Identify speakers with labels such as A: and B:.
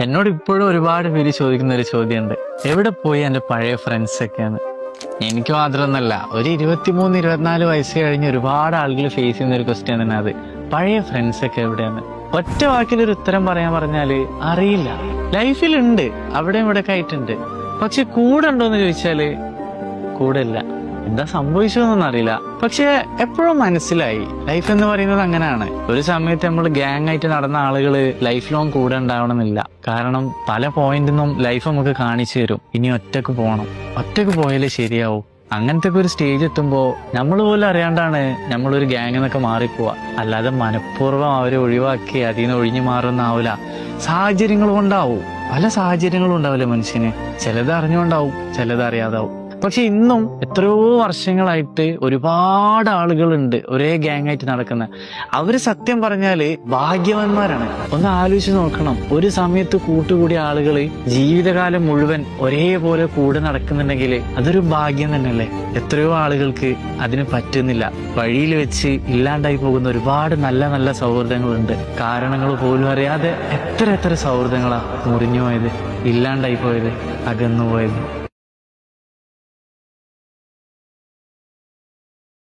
A: എന്നോട് ഇപ്പോഴും ഒരുപാട് പേര് ചോദിക്കുന്ന ഒരു ചോദ്യമുണ്ട്. എവിടെ പോയി എന്റെ പഴയ ഫ്രണ്ട്സ് ഒക്കെയാണ് എനിക്ക് മാത്രമൊന്നല്ല ഒരു ഇരുപത്തിമൂന്ന് ഇരുപത്തിനാല് വയസ്സ് കഴിഞ്ഞ് ഒരുപാട് ആളുകൾ ഫേസ് ചെയ്യുന്ന ഒരു ക്വസ്റ്റ്യൻ തന്നെ അത്. പഴയ ഫ്രണ്ട്സ് ഒക്കെ എവിടെയാണ്? ഒറ്റ വാക്കിൽ ഒരു ഉത്തരം പറയാൻ പറഞ്ഞാൽ അറിയില്ല. ലൈഫിലുണ്ട് അവിടെയും ഇവിടെ ഒക്കെ ആയിട്ടുണ്ട്. പക്ഷെ കൂടെ ഉണ്ടോ എന്ന് ചോദിച്ചാൽ കൂടെ ഇല്ല എന്താ സംഭവിച്ചതെന്നൊന്നും അറിയില്ല. പക്ഷെ എപ്പോഴും മനസ്സിലായി. ലൈഫ് എന്ന് പറയുന്നത് അങ്ങനെയാണ്. ഒരു സമയത്ത് നമ്മൾ ഗ്യാങ് ആയിട്ട് നടന്ന ആളുകൾ ലൈഫ് ലോങ് കൂടെ ഉണ്ടാവണമെന്നില്ല. കാരണം പല പോയിന്റിൽ നിന്നും ലൈഫ് നമുക്ക് കാണിച്ചു തരും. ഇനി ഒറ്റയ്ക്ക് പോകണം ഒറ്റയ്ക്ക് പോയാലേ ശരിയാവും. അങ്ങനത്തെ ഒരു സ്റ്റേജ് എത്തുമ്പോ നമ്മൾ പോലും അറിയാണ്ടാണ് നമ്മളൊരു ഗ്യാങ് എന്നൊക്കെ മാറിപ്പോവാ. അല്ലാതെ മനഃപൂർവം അവരെ ഒഴിവാക്കി അതിൽ നിന്ന് ഒഴിഞ്ഞു മാറുന്നാവില്ല സാഹചര്യങ്ങൾ കൊണ്ടാവും. പല സാഹചര്യങ്ങളും ഉണ്ടാവില്ല മനുഷ്യന്? ചിലത് അറിഞ്ഞുകൊണ്ടാവും ചിലത് അറിയാതാവും. പക്ഷെ ഇന്നും എത്രയോ വർഷങ്ങളായിട്ട് ഒരുപാട് ആളുകളുണ്ട് ഒരേ ഗ്യാങ് ആയിട്ട് നടക്കുന്ന. അവർ സത്യം പറഞ്ഞാൽ ഭാഗ്യവാന്മാരാണ്. ഒന്ന് ആലോചിച്ച് നോക്കണം. ഒരു സമയത്ത് കൂട്ടുകൂടിയ ആളുകൾ ജീവിതകാലം മുഴുവൻ ഒരേപോലെ കൂടെ നടക്കുന്നുണ്ടെങ്കിൽ അതൊരു ഭാഗ്യം തന്നെയല്ലേ? എത്രയോ ആളുകൾക്ക് അതിന് പറ്റുന്നില്ല. വഴിയിൽ വെച്ച് ഇല്ലാണ്ടായി പോകുന്ന ഒരുപാട് നല്ല നല്ല സൗഹൃദങ്ങളുണ്ട്. കാരണങ്ങൾ പോലും അറിയാതെ എത്ര എത്ര സൗഹൃദങ്ങളാ മുറിഞ്ഞു പോയത് ഇല്ലാണ്ടായി പോയത് അകന്നു പോയത്.